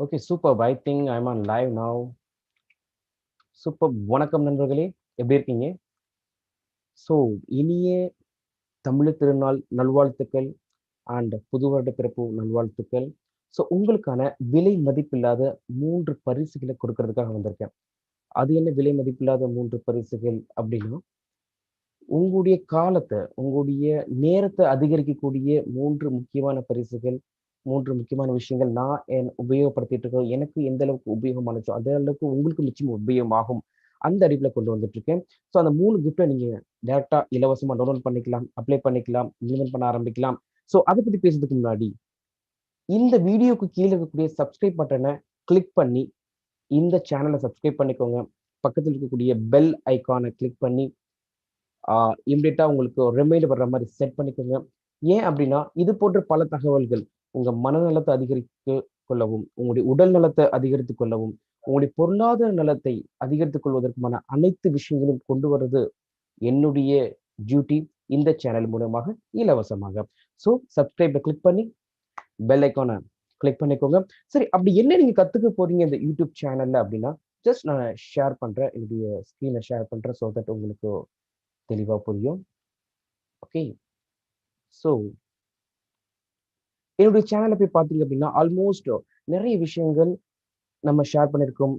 Okay super I think I'm on live now super வணக்கம் நண்பர்களே. எப்படி இருக்கீங்க? ஸோ இனிய தமிழ் திருநாள் நல்வாழ்த்துக்கள் அண்ட் புது வருட பிறப்பு நல்வாழ்த்துக்கள். ஸோ உங்களுக்கான விலை மதிப்பில்லாத மூன்று பரிசுகளை கொடுக்கறதுக்காக வந்திருக்கேன். அது என்ன விலை மதிப்பில்லாத மூன்று பரிசுகள் அப்படின்னா உங்களுடைய காலத்தை உங்களுடைய நேரத்தை அதிகரிக்கக்கூடிய மூன்று முக்கியமான பரிசுகள் மூன்று முக்கியமான விஷயங்கள் நான் என் உபயோகப்படுத்திட்டு இருக்கோம் எனக்கு எந்த அளவுக்கு உபயோகமானச்சோ அதே அளவுக்கு உங்களுக்கு நிச்சயம் உபயோகமாகும். அந்த அடிப்பில் கொண்டு வந்துட்டு இருக்கேன் ஸோ அந்த மூணு கிஃப்ட்டை நீங்க டேரக்டா இலவசமா டவுன்லோட் பண்ணிக்கலாம் அப்ளை பண்ணிக்கலாம் இம்ப்ளிமெண்ட் பண்ண ஆரம்பிக்கலாம். ஸோ அதை பத்தி பேசுறதுக்கு முன்னாடி இந்த வீடியோக்கு கீழே இருக்கக்கூடிய சப்ஸ்கிரைப் பட்டனை கிளிக் பண்ணி இந்த சேனலை சப்ஸ்கிரைப் பண்ணிக்கோங்க. பக்கத்தில் இருக்கக்கூடிய பெல் ஐக்கானை கிளிக் பண்ணி இம்மிடியட்டா உங்களுக்கு ரிமைண்டர் வர்ற மாதிரி செட் பண்ணிக்கோங்க. ஏன் அப்படின்னா இது போன்ற பல தகவல்கள் உங்க மனநலத்தை அதிகரித்து கொள்ளவும் உங்களுடைய உடல் நலத்தை அதிகரித்துக் கொள்ளவும் உங்களுடைய பொருளாதார நலத்தை அதிகரித்துக் கொள்வதற்குமான அனைத்து விஷயங்களையும் கொண்டு வர்றது என்னுடைய டியூட்டி இந்த சேனல் மூலமாக இலவசமாக. ஸோ சப்ஸ்கிரைபை கிளிக் பண்ணி பெல் ஐக்கானை கிளிக் பண்ணிக்கோங்க. சரி அப்படி என்ன நீங்க கத்துக்க போறீங்க இந்த யூடியூப் சேனல்ல அப்படின்னா ஜஸ்ட் நான் ஷேர் பண்றேன் என்னுடைய ஸ்க்ரீனை ஷேர் பண்றேன் ஸோ தட் உங்களுக்கு தெளிவாக புரியும். ஓகே ஸோ என்னுடைய சேனலை போய் பார்த்தீங்க அப்படின்னா ஆல்மோஸ்ட் நிறைய விஷயங்கள் நம்ம ஷேர் பண்ணியிருக்கோம்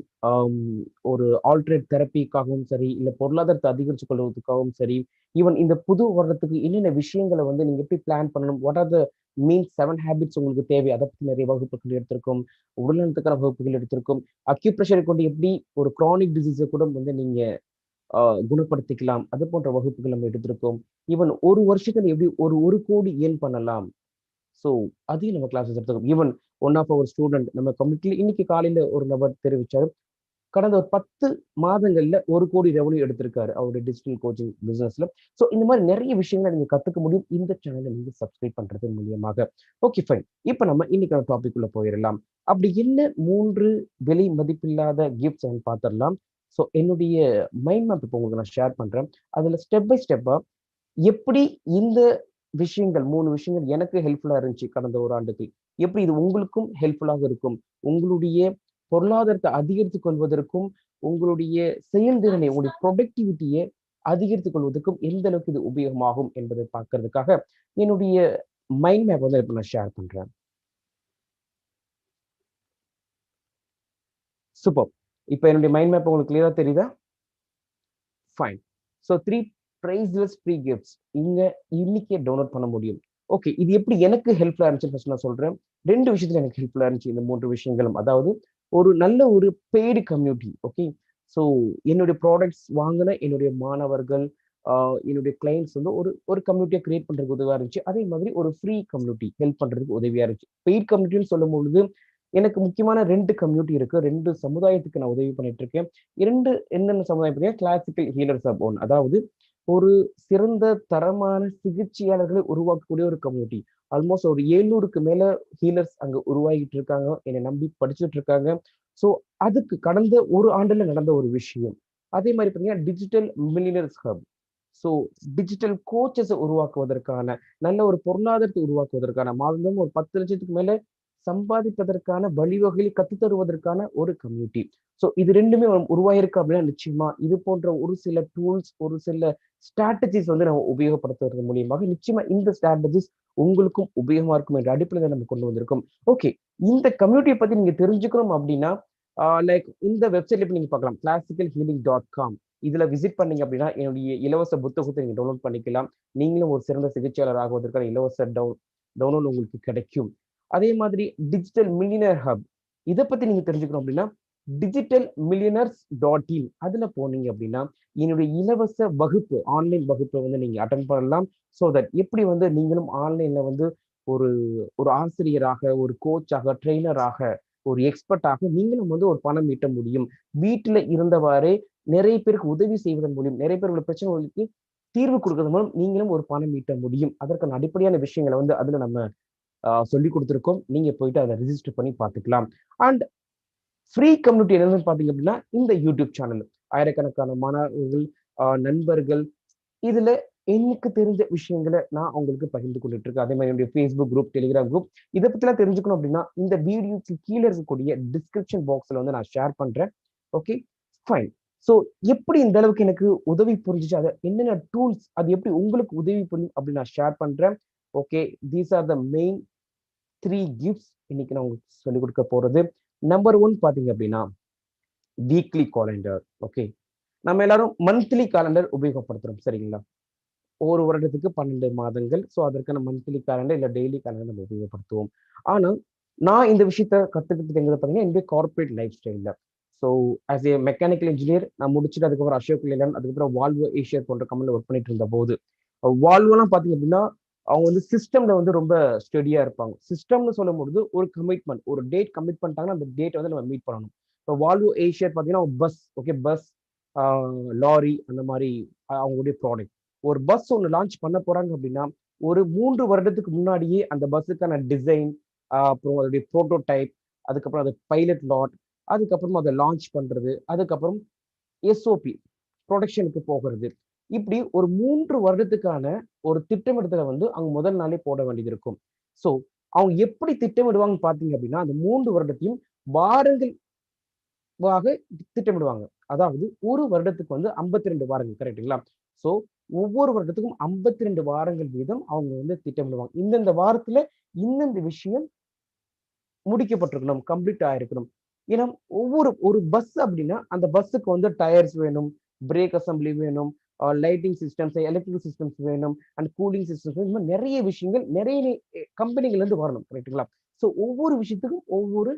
ஒரு ஆல்ட்ரேட் தெரப்பிக்காகவும் சரி இல்லை பொருளாதாரத்தை அதிகரித்து கொள்வதற்காகவும் சரி ஈவன் இந்த புது வருடத்துக்கு என்னென்ன விஷயங்களை வந்து நீங்கள் எப்படி பிளான் பண்ணணும் what are the mean seven habits உங்களுக்கு தேவை அதை பற்றி நிறைய வகுப்புகள் எடுத்திருக்கும். உடல்நலத்துக்கான வகுப்புகள் எடுத்திருக்கும். அக்யூப்ரெஷரை கொண்டு எப்படி ஒரு க்ரானிக் டிசீஸை கூட வந்து நீங்கள் குணப்படுத்திக்கலாம் அது போன்ற வகுப்புகள் நம்ம எடுத்திருக்கோம். ஈவன் ஒரு வருஷத்தில் எப்படி ஒரு ஒரு கோடி ஏன் பண்ணலாம். ஸோ அதையும் நம்ம classes எடுத்துக்கோம் even one of our student நம்ம கம்யூனிட்டியில் இன்னைக்கு காலையில் ஒரு நபர் தெரிவித்தார் கடந்த ஒரு பத்து மாதங்கள்ல ஒரு கோடி ரெவன்யூ எடுத்திருக்காரு அவருடைய டிஜிட்டல் கோச்சிங் பிசினஸ்ல ஸோ இந்த மாதிரி நிறைய விஷயங்களை நீங்க கத்துக்க முடியும். இந்த சேனலை நீங்க சப்ஸ்கிரைப் பண்றது மூலியமாக. ஓகே ஃபைன் இப்போ நம்ம இன்னைக்கான டாபிக் உள்ள போயிடலாம். அப்படி என்ன மூன்று விலை மதிப்பில்லாத கிஃப்ட்ஸ் பார்த்துடலாம். ஸோ என்னுடைய மைண்ட் மேப் இப்போ உங்களுக்கு நான் ஷேர் பண்றேன். அதுல ஸ்டெப் பை ஸ்டெப்பா எப்படி இந்த விஷயங்கள் மூணு விஷயங்கள் எனக்கு ஹெல்ப்ஃபுல்லா இருந்துச்சு கடந்த ஒரு ஆண்டுக்கு. எப்படி இது உங்களுக்கும் ஹெல்ப்ஃபுல்லாக இருக்கும்? உங்களுடைய பொருளாதாரத்தை அதிகரித்துக் கொள்வதற்கும் உங்களுடைய செயல்திறனை உங்களுடைய ப்ரொடக்டிவிட்டியை அதிகரித்துக் கொள்வதற்கும் எந்த அளவுக்கு இது உபயோகமாகும் என்பதை பார்க்கறதுக்காக என்னுடைய மைண்ட் மேப் வந்து இப்போ நான் ஷேர் பண்றேன். சூப்பர் இப்போ என்னுடைய மைண்ட் மேப் உங்களுக்கு கிளியரா தெரியுதா? Fine so three priceless free gifts இங்கே இன்னைக்கே டவுன்லோட் பண்ண முடியும். ஓகே இது எப்படி எனக்கு ஹெல்ப்ஃபுல்லாக இருந்துச்சு ஃபர்ஸ்ட் நான் சொல்கிறேன் ரெண்டு விஷயத்துல எனக்கு ஹெல்ப்ஃபுல்லாக இருந்துச்சு இந்த மூன்று விஷயங்களும். அதாவது ஒரு நல்ல ஒரு பெய்டு கம்யூனிட்டி ஓகே ஸோ என்னுடைய ப்ராடக்ட்ஸ் வாங்கின என்னுடைய மாணவர்கள் என்னுடைய கிளைண்ட்ஸ் வந்து ஒரு ஒரு கம்யூனிட்டியை கிரியேட் பண்ணுறதுக்கு உதவியாக இருந்துச்சு. அதே மாதிரி ஒரு ஃப்ரீ கம்யூனிட்டி ஹெல்ப் பண்ணுறதுக்கு உதவியாக இருந்துச்சு. பெய்ட் கம்யூனிட்டின்னு சொல்லும் பொழுது எனக்கு முக்கியமான ரெண்டு கம்யூனிட்டி இருக்கு. ரெண்டு சமுதாயத்துக்கு நான் உதவி பண்ணிட்டு இருக்கேன். இரண்டு என்னென்ன சமுதாயம் பார்த்தீங்கன்னா கிளாசிக்கல் ஹீலர்ஸ் அப் ஒன் அதாவது ஒரு சிறந்த தரமான சிகிச்சையாளர்களை உருவாக்கக்கூடிய ஒரு கம்யூனிட்டி ஆல்மோஸ்ட் ஒரு ஏழ்நூறுக்கு மேல ஹீலர்ஸ் அங்க உருவாகிட்டு இருக்காங்க. என்னை நம்பி படிச்சுட்டு இருக்காங்க. ஸோ அதுக்கு கடந்த ஒரு ஆண்டுல நடந்த ஒரு விஷயம். அதே மாதிரி பார்த்தீங்கன்னா digital millionaires hub so digital கோச்சஸை உருவாக்குவதற்கான நல்ல ஒரு பொருளாதாரத்தை உருவாக்குவதற்கான மாதம் ஒரு பத்து லட்சத்துக்கு மேல சம்பாதிப்பதற்கான வழிவகைகளை கற்றுத்தருவதற்கான ஒரு கம்யூனிட்டி ஸோ இது ரெண்டுமே உருவாயிருக்கு அப்படின்னா நிச்சயமா இது போன்ற ஒரு சில டூல்ஸ் ஒரு சில ஸ்ட்ராட்டஜிஸ் வந்து நம்ம உபயோகப்படுத்துறது மூலியமாக நிச்சயமா இந்த ஸ்ட்ராட்டஜிஸ் உங்களுக்கும் உபயோகமா இருக்கும் என்ற அடிப்படையில் நம்ம கொண்டு வந்திருக்கோம். ஓகே இந்த கம்யூனிட்டியை பத்தி நீங்க தெரிஞ்சுக்கணும் அப்படின்னா லைக் இந்த வெப்சைட்ல நீங்க பார்க்கலாம். கிளாசிக்கல் ஹீலிங் டாட் காம் இதுல விசிட் பண்ணீங்க அப்படின்னா என்னுடைய இலவச புத்தகத்தை நீங்க டவுன்லோட் பண்ணிக்கலாம். நீங்களும் ஒரு சிறந்த சிகிச்சையாளர் ஆகுவதற்கான இலவச டவுன் டவுன்லோட் உங்களுக்கு கிடைக்கும். அதே மாதிரி டிஜிட்டல் மில்லினர் ஹப் இதை பத்தி நீங்க தெரிஞ்சுக்கணும் அப்படின்னா டிஜிட்டல் மில்லியனர்ஸ் டாட் இன் அதுல போனீங்க அப்படின்னா என்னுடைய இலவச வகுப்பு ஆன்லைன் வகுப்பை வந்து நீங்க அட்டன் பண்ணலாம். ஸோ தட் எப்படி வந்து நீங்களும் ஆன்லைன்ல வந்து ஒரு ஒரு ஆசிரியராக ஒரு கோச்சாக ட்ரெயினராக ஒரு எக்ஸ்பர்ட்டாக நீங்களும் வந்து ஒரு பணம் ஈட்ட முடியும். வீட்டுல இருந்தவாறே நிறைய பேருக்கு உதவி செய்வதன் மூலியம் நிறைய பேரோட பிரச்சனைகளுக்கு தீர்வு கொடுக்கறது மூலம் நீங்களும் ஒரு பணம் ஈட்ட முடியும். அதற்கான அடிப்படையான விஷயங்களை வந்து அதுல நம்ம சொல்லி கொடுத்துருக்கோம். நீங்க போயிட்டு அதை ரிஜிஸ்டர் பண்ணி பார்த்துக்கலாம். அண்ட் ஃப்ரீ கம்யூனிட்டி என்னன்னு பார்த்தீங்க அப்படின்னா இந்த யூடியூப் சேனல் ஆயிரக்கணக்கான மாணவர்கள் நண்பர்கள் இதுல எனக்கு தெரிஞ்ச விஷயங்களை நான் உங்களுக்கு பகிர்ந்து கொண்டுட்டு இருக்கேன் அதே மாதிரி என்னுடைய ஃபேஸ்புக் குரூப் டெலிகிராம் குரூப் இதை பத்திலாம் தெரிஞ்சுக்கணும் அப்படின்னா இந்த வீடியோக்கு கீழே இருக்கக்கூடிய டிஸ்கிரிப்ஷன் பாக்ஸ்ல வந்து நான் ஷேர் பண்றேன். ஓகே ஃபைன் ஸோ எப்படி இந்த அளவுக்கு எனக்கு உதவி புரிஞ்சிச்சு? அதை என்னென்ன டூல்ஸ் அது எப்படி உங்களுக்கு உதவி புரியும் அப்படின்னு நான் ஷேர் பண்றேன். Okay these are the main three gifts இன்னைக்கு நான் உங்களுக்கு சொல்லிக் கொடுக்க போறது. நம்பர் ஒன் பார்த்தீங்க அப்படின்னா வீக்லி காலண்டர் ஓகே நம்ம எல்லாரும் மந்த்லி காலண்டர் உபயோகப்படுத்துகிறோம் சரிங்களா? ஒரு வருடத்துக்கு பன்னெண்டு மாதங்கள் ஸோ அதற்கான மந்த்லி காலண்டர் இல்லை டெய்லி காலண்டர் நம்ம உபயோகப்படுத்துவோம். ஆனால் நான் இந்த விஷயத்த கற்றுக்கிட்டது எங்கே பார்த்தீங்கன்னா என்னுடைய கார்பரேட் லைஃப் ஸ்டைலில் so as a mechanical engineer நான் முடிச்சுட்டு அதுக்கப்புறம் அசோக் லேலன் அதுக்கப்புறம் வால்வோ ஏஷியா போன்ற கம்பெனியில் ஒர்க் பண்ணிட்டு இருந்த போது வால்வோலாம் பார்த்தீங்க அப்படின்னா அவங்க வந்து சிஸ்டம்ல வந்து ரொம்ப ஸ்டடியா இருப்பாங்க. சிஸ்டம்னு சொல்லும் பொழுது ஒரு கமிட்மெண்ட் ஒரு டேட் கமிட் பண்ணிட்டாங்கன்னா அந்த டேட் வந்து நம்ம மீட் பண்ணணும். இப்போ வால்வோ ஏஷியர் பார்த்தீங்கன்னா பஸ் ஓகே பஸ் லாரி அந்த மாதிரி அவங்களுடைய ப்ராடக்ட் ஒரு பஸ் ஒன்று லான்ச் பண்ண போறாங்க அப்படின்னா ஒரு மூன்று வருடத்துக்கு முன்னாடியே அந்த பஸ்ஸுக்கான டிசைன் அப்புறம் அதோடைய ப்ரோட்டோடைப் அதுக்கப்புறம் அது பைலட் லாட் அதுக்கப்புறம் அதை லான்ச் பண்றது அதுக்கப்புறம் எஸ்ஓபி ப்ரொடக்ஷனுக்கு போகிறது. இப்படி ஒரு மூன்று வருடத்துக்கான ஒரு திட்டமிடுதலை வந்து அவங்க முதல் நாளே போட வேண்டியது இருக்கும். ஸோ அவங்க எப்படி திட்டமிடுவாங்கன்னு பார்த்தீங்க அப்படின்னா அந்த மூன்று வருடத்தையும் வாரங்கள் வாக திட்டமிடுவாங்க. அதாவது ஒரு வருடத்துக்கு வந்து ஐம்பத்தி ரெண்டு வாரங்கள் கரெக்டுங்களா ஸோ ஒவ்வொரு வருடத்துக்கும் ஐம்பத்தி ரெண்டு வாரங்கள் வீதம் அவங்க வந்து திட்டமிடுவாங்க. இந்தந்த வாரத்துல இந்தந்த விஷயம் முடிக்கப்பட்டிருக்கணும் கம்ப்ளீட் ஆயிருக்கணும். ஏன்னா ஒவ்வொரு ஒரு பஸ் அப்படின்னா அந்த பஸ்ஸுக்கு வந்து டயர்ஸ் வேணும் பிரேக் அசம்பிளி வேணும் லைட்டிங் சிஸ்டம்ஸ் எலக்ட்ரிக் சிஸ்டம்ஸ் வேணும் அண்ட் கூலிங் சிஸ்டம்ஸ் இந்த மாதிரி நிறைய விஷயங்கள் நிறைய கம்பெனிகள் இருந்து வரணும் கரெக்டுங்களா ஸோ ஒவ்வொரு விஷயத்துக்கும் ஒவ்வொரு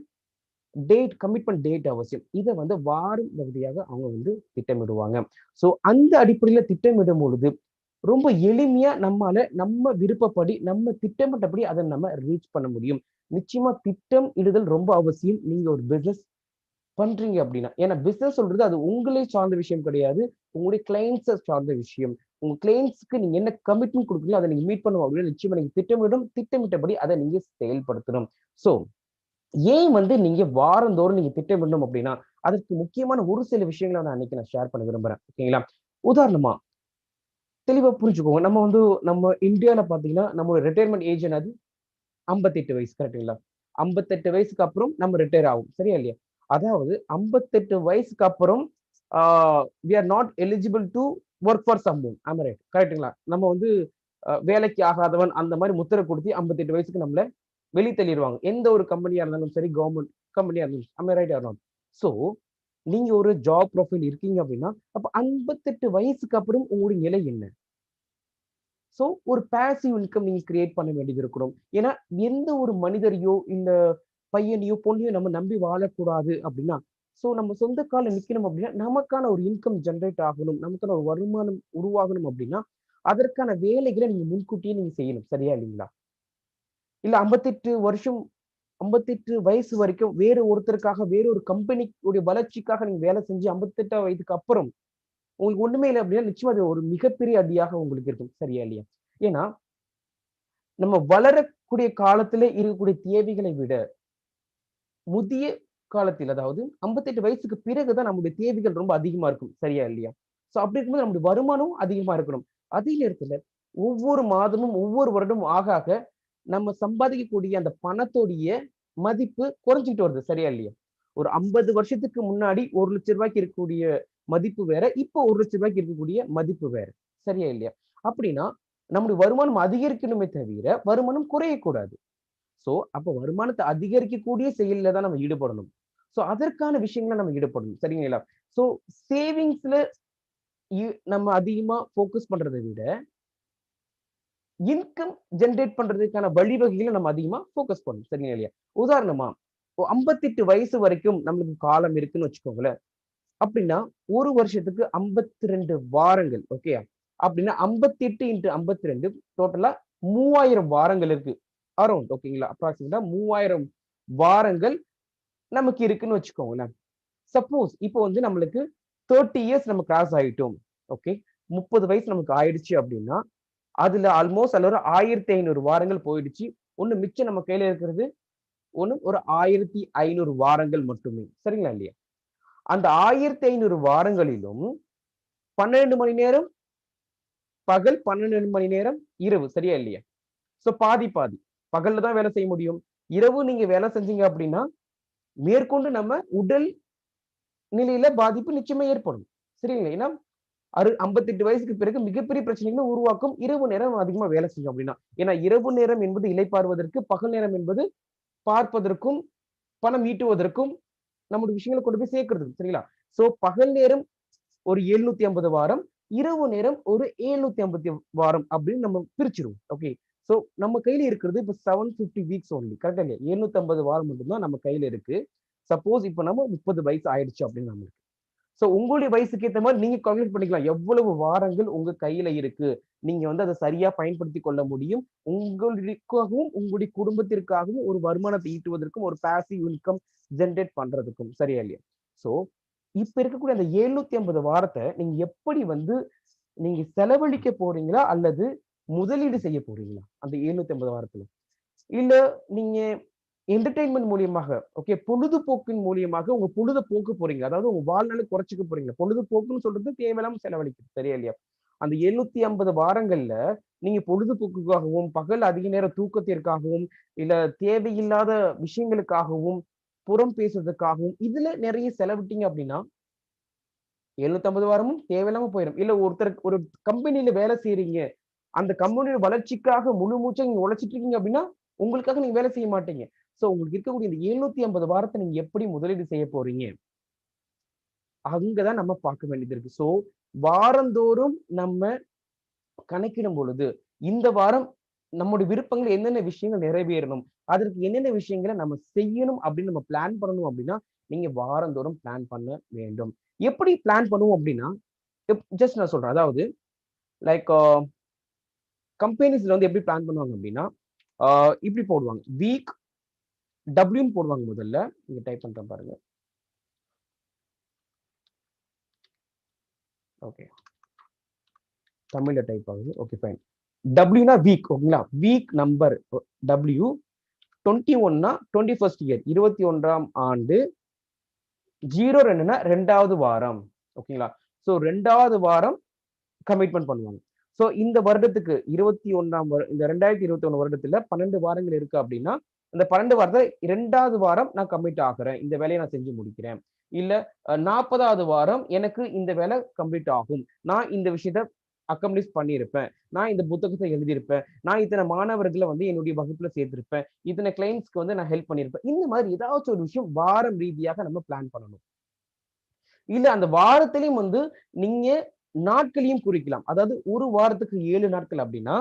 டேட் கமிட்மெண்ட் டேட் அவசியம். இதை வந்து வாரம் பகுதியாக அவங்க வந்து திட்டமிடுவாங்க. ஸோ அந்த அடிப்படையில் திட்டமிடும் பொழுது ரொம்ப எளிமையா நம்மால நம்ம விருப்பப்படி நம்ம திட்டமிட்டபடி அதை நம்ம ரீச் பண்ண முடியும். நிச்சயமா திட்டம் இடுதல் ரொம்ப அவசியம். நீங்க ஒரு பிசினஸ் பண்றீங்க அப்படின்னா ஏன்னா பிசினஸ் சொல்றது அது உங்களே சார்ந்த விஷயம் கிடையாது. உங்களுடைய கிளைண்ட்ஸை சார்ந்த விஷயம். உங்க கிளைண்ட்ஸ்க்கு நீங்க என்ன கமிட்மெண்ட் கொடுக்குறீங்களோ அதை நீங்க மீட் பண்ணுவோம் அப்படின்னு நிச்சயமா நீங்க திட்டமிடும் திட்டமிட்டபடி அதை நீங்க செயல்படுத்தணும். ஸோ ஏன் வந்து நீங்க வாரந்தோறும் நீங்க திட்டமிடணும் அப்படின்னா அதற்கு முக்கியமான ஒரு சில விஷயங்களை நான் அன்னைக்கு நான் ஷேர் பண்ண விரும்புறேன். ஓகேங்களா? உதாரணமா தெளிவா புரிஞ்சுக்கோங்க. நம்ம வந்து நம்ம இந்தியாவில பாத்தீங்கன்னா நம்மளோட ரிட்டையர்மெண்ட் ஏஜ் என்னது? ஐம்பத்தெட்டு வயசு கரெக்டுங்களா ஐம்பத்தெட்டு வயசுக்கு அப்புறம் நம்ம ரிட்டையர் ஆகும். சரியா இல்லையா? அதாவது ஐம்பத்தெட்டு வயசுக்கு அப்புறம் we are not eligible to work for சம்பூன் ஆமா ரைட் கரெக்டுங்களா நம்ம வந்து வேலைக்கு ஆகாதவன் அந்த மாதிரி முத்திரை கொடுத்து ஐம்பத்தெட்டு வயசுக்கு நம்மள வெளி தள்ளிடுவாங்க. எந்த ஒரு கம்பெனியா இருந்தாலும் சரி கவர்மெண்ட் கம்பெனியா இருந்தாலும் ஆமா ரைட் ஆர் நாட் ஸோ நீங்க ஒரு ஜாப் ப்ரொஃபைல் இருக்கீங்க அப்படின்னா அப்ப ஐம்பத்தெட்டு வயசுக்கு அப்புறம் உங்களுடைய நிலை என்ன? ஸோ ஒரு பேசிவ் இன்கம் நீங்கள் கிரியேட் பண்ண வேண்டியது இருக்கணும். ஏன்னா எந்த ஒரு மனிதரையோ இந்த பையனையோ பொண்ணையோ நம்ம நம்பி வாழக்கூடாது அப்படின்னா ஸோ நம்ம சொந்த கால நிற்கணும் அப்படின்னா நமக்கான ஒரு இன்கம் ஜென்ரேட் ஆகணும் நமக்கான ஒரு வருமானம் உருவாகணும் அப்படின்னா அதற்கான வேலைகளை நீங்க முன்கூட்டியே நீங்க செய்யணும். சரியா இல்லைங்களா? இல்ல ஐம்பத்தெட்டு வருஷம் ஐம்பத்தெட்டு வயசு வரைக்கும் வேற ஒருத்தருக்காக வேற ஒரு கம்பெனியுடைய வளர்ச்சிக்காக நீங்க வேலை செஞ்சு ஐம்பத்தெட்டாம் வயதுக்கு அப்புறம் உங்களுக்கு ஒண்ணுமே இல்லை அப்படின்னா நிச்சயம் அது ஒரு மிகப்பெரிய அடியாக உங்களுக்கு இருக்கும். சரியா இல்லையா? ஏன்னா நம்ம வளரக்கூடிய காலத்துல இருக்கக்கூடிய தேவைகளை விட முதிய காலத்தில் அதாவது ஐம்பத்தெட்டு வயசுக்கு பிறகுதான் நம்முடைய தேவைகள் ரொம்ப அதிகமா இருக்கும். சரியா இல்லையா? சோ அப்படி இருக்கும்போது நம்முடைய வருமானமும் அதிகமா இருக்கணும். அதே நேரத்துல ஒவ்வொரு மாதமும் ஒவ்வொரு வருடமும் ஆக ஆக நம்ம சம்பாதிக்கக்கூடிய அந்த பணத்தோடைய மதிப்பு குறைஞ்சிக்கிட்டு வருது. சரியா இல்லையா? ஒரு ஐம்பது வருஷத்துக்கு முன்னாடி ஒரு லட்சம் ரூபாய்க்கு இருக்கக்கூடிய மதிப்பு வேற இப்போ ஒரு லட்சம் ரூபாய்க்கு இருக்கக்கூடிய மதிப்பு வேற. சரியா இல்லையா? அப்படின்னா நம்முடைய வருமானம் அதிகரிக்கணுமே தவிர வருமானம் குறையக்கூடாது. ஸோ அப்போ வருமானத்தை அதிகரிக்கக்கூடிய செயலில் தான் நம்ம ஈடுபடணும். ஸோ அதற்கான விஷயங்களை நம்ம ஈடுபடணும். சரிங்களா? ஸோ சேவிங்ஸ்ல நம்ம அதிகமா ஃபோக்கஸ் பண்றதை விட இன்கம் ஜென்ரேட் பண்றதுக்கான வழிவகைகளை நம்ம அதிகமா ஃபோக்கஸ் பண்ணணும். சரிங்களா இல்லையா? உதாரணமா ஐம்பத்தெட்டு வயசு வரைக்கும் நம்மளுக்கு காலம் இருக்குன்னு வச்சுக்கோங்களேன். அப்படின்னா ஒரு வருஷத்துக்கு ஐம்பத்தி ரெண்டு வாரங்கள் ஓகே அப்படின்னா ஐம்பத்தி எட்டு இன்ட்டு ஐம்பத்தி ரெண்டு டோட்டலா மூவாயிரம் வாரங்கள் இருக்கு. அரௌண்ட் ஓகேங்களா அப்ராக்சிமேட்டா மூவாயிரம் வாரங்கள் நமக்கு இருக்குன்னு வச்சுக்கோங்களேன். சப்போஸ் இப்போ வந்து நம்மளுக்கு தேர்ட்டி இயர்ஸ் நம்ம கிராஸ் ஆயிட்டோம் ஓகே முப்பது வயசு நமக்கு ஆயிடுச்சு அப்படின்னா அதுல ஆல்மோஸ்ட் அல்ல ஒரு ஆயிரத்தி ஐநூறு வாரங்கள் போயிடுச்சு. ஒன்னு மிச்சம் நம்ம கையில இருக்கிறது ஒண்ணு ஒரு ஆயிரத்தி ஐநூறு வாரங்கள் மட்டுமே. சரிங்களா இல்லையா? அந்த ஆயிரத்தி ஐநூறு வாரங்களிலும் பன்னிரண்டு மணி நேரம் பகல் பன்னெண்டு மணி நேரம் இரவு. சரியா இல்லையா? சோ பாதி பாதி. பகல்ல தான் வேலை செய்ய முடியும். இரவு நீங்க வேலை செஞ்சீங்க அப்படின்னா மேற்கொண்டு நம்ம உடல் நிலையில பாதிப்பு நிச்சயமா ஏற்படும். சரிங்களா? ஏன்னா அறு ஐம்பத்தெட்டு வயசுக்கு பிறகு மிகப்பெரிய பிரச்சனைகளை உருவாக்கும் இரவு நேரம் அதிகமா வேலை செய்யும் அப்படின்னா. ஏன்னா இரவு நேரம் என்பது இலைப்பாறுவதற்கு பகல் நேரம் என்பது பார்ப்பதற்கும் பணம் ஈட்டுவதற்கும் நம்முடைய விஷயங்களை கொண்டு போய் சேர்க்கறதுக்கு சரிங்களா? சோ பகல் நேரம் ஒரு எழுநூத்தி ஐம்பது வாரம் இரவு நேரம் ஒரு எழுநூத்தி ஐம்பத்தி வாரம் அப்படின்னு நம்ம பிரிச்சிருவோம். ஓகே ஸோ நம்ம கையில இருக்கிறது இப்போ செவன் ஃபிஃப்டி வீக்ஸ் ஒன்லி கரெக்டா இல்லையா? எழுநூத்தி ஐம்பது வாரம் மட்டும்தான் நம்ம கையில இருக்கு. சப்போஸ் இப்போ நம்ம முப்பது வயசு ஆயிடுச்சு அப்படின்னு நம்மளுக்கு ஸோ உங்களுடைய வயசுக்கு ஏற்ற மாதிரி நீங்க கால்குலேட் பண்ணிக்கலாம். எவ்வளவு வாரங்கள் உங்க கையில இருக்கு? நீங்க வந்து அதை சரியா பயன்படுத்தி கொள்ள முடியும். உங்களுக்காகவும் உங்களுடைய குடும்பத்திற்காகவும் ஒரு வருமானத்தை ஈட்டுவதற்கும் ஒரு பாசிவ் இன்கம் ஜென்ரேட் பண்றதுக்கும். சரியா இல்லையா? ஸோ இப்ப இருக்கக்கூடிய அந்த எழுநூத்தி ஐம்பது வாரத்தை நீங்க எப்படி வந்து நீங்க செலவழிக்க போறீங்களா? அல்லது முதலீடு செய்ய போறீங்களா? அந்த எழுநூத்தி ஐம்பது வாரத்துல. இல்ல நீங்க என்டர்டைன்மெண்ட் மூலியமாக ஓகே பொழுதுபோக்கின் மூலியமாக உங்க பொழுத போக்கு போறீங்க. அதாவது உங்க வாழ்நாளை குறைச்சிக்க போறீங்க. பொழுதுபோக்குன்னு சொல்றது தேவையில்லாம செலவழிக்கிறது சரியா இல்லையா? அந்த எழுநூத்தி ஐம்பது வாரங்கள்ல நீங்க பொழுதுபோக்குக்காகவும் பகல் அதிக நேர தூக்கத்திற்காகவும் இல்ல தேவையில்லாத விஷயங்களுக்காகவும் புறம் பேசுறதுக்காகவும் இதுல நிறைய செலவிட்டீங்க அப்படின்னா எழுநூத்தி ஐம்பது வாரமும் தேவையில்லாம போயிடும். இல்ல ஒருத்தர் ஒரு கம்பெனில வேலை செய்யறீங்க அந்த கம்பெனியோட வளர்ச்சிக்காக முழு மூச்சை நீங்க உழைச்சிட்டு இருக்கீங்க அப்படின்னா உங்களுக்காக நீங்க வேலை செய்ய மாட்டீங்க. சோ உங்களுக்கு இருக்கக்கூடிய இந்த எழுநூத்தி ஐம்பது வாரத்தை நீங்க எப்படி முதலீடு செய்ய போறீங்க? அங்கதான் நம்ம பார்க்க வேண்டியது இருக்கு. சோ வாரந்தோறும் நம்ம கணக்கிடும் பொழுது இந்த வாரம் நம்முடைய விருப்பங்கள் என்னென்ன விஷயங்கள் நிறைவேறணும் அதற்கு என்னென்ன விஷயங்களை நம்ம செய்யணும் அப்படின்னு நம்ம பிளான் பண்ணணும் அப்படின்னா நீங்க வாரந்தோறும் பிளான் பண்ண வேண்டும். எப்படி பிளான் பண்ணுவோம் அப்படின்னா ஜஸ்ட் நான் சொல்றேன். அதாவது லைக் uh, கம்பெனிஸ் வந்து எப்படி பிளான் பண்ணுவாங்க அப்படின்னா இப்படி போடுவாங்க. வீக் டபிள்யூன்னு போடுவாங்க முதல்ல. நீங்க டைப் பண்ணுறேன் பாருங்க. ஓகே தமிழ்ல டைப் ஆகுது. ஓகே ஃபைன் டபிள்யூனா வீக் ஓகேங்களா? வீக் நம்பர் டபிள்யூ டுவெண்ட்டி ஒன்னா டுவெண்ட்டி ஃபர்ஸ்ட் இயர் இருபத்தி ஒன்றாம் ஆண்டு ஜீரோ ரெண்டுனா ரெண்டாவது வாரம். ஓகேங்களா? ஸோ ரெண்டாவது வாரம் கமிட்மெண்ட் பண்ணுவாங்க. ஸோ இந்த வருடத்துக்கு இருபத்தி ஒன்றாம் இந்த ரெண்டாயிரத்தி இருபத்தி ஒன்று வருடத்துல பன்னெண்டு வாரங்கள் இருக்கு அப்படின்னா அந்த பன்னெண்டு வாரத்தை இரண்டாவது வாரம் நான் கம்ப்ளீட் ஆகுறேன். இந்த வேலையை நான் செஞ்சு முடிக்கிறேன். இல்ல நாற்பதாவது வாரம் எனக்கு இந்த வேலை கம்ப்ளீட் ஆகும். நான் இந்த விஷயத்த அக்கம்ப்ளிஷ் பண்ணியிருப்பேன். நான் இந்த புத்தகத்தை எழுதியிருப்பேன். நான் இத்தனை மாணவர்களை வந்து என்னுடைய வகுப்புல சேர்த்திருப்பேன். இத்தனை கிளைண்ட்ஸ்க்கு வந்து நான் ஹெல்ப் பண்ணியிருப்பேன். இந்த மாதிரி ஏதாச்சும் ஒரு விஷயம் வாரம் ரீதியாக நம்ம பிளான் பண்ணணும். இல்ல அந்த வாரத்திலையும் வந்து நீங்க நாட்களையும் குறிக்கலாம். அதாவது ஒரு வாரத்துக்கு ஏழு நாட்கள் அப்படின்னா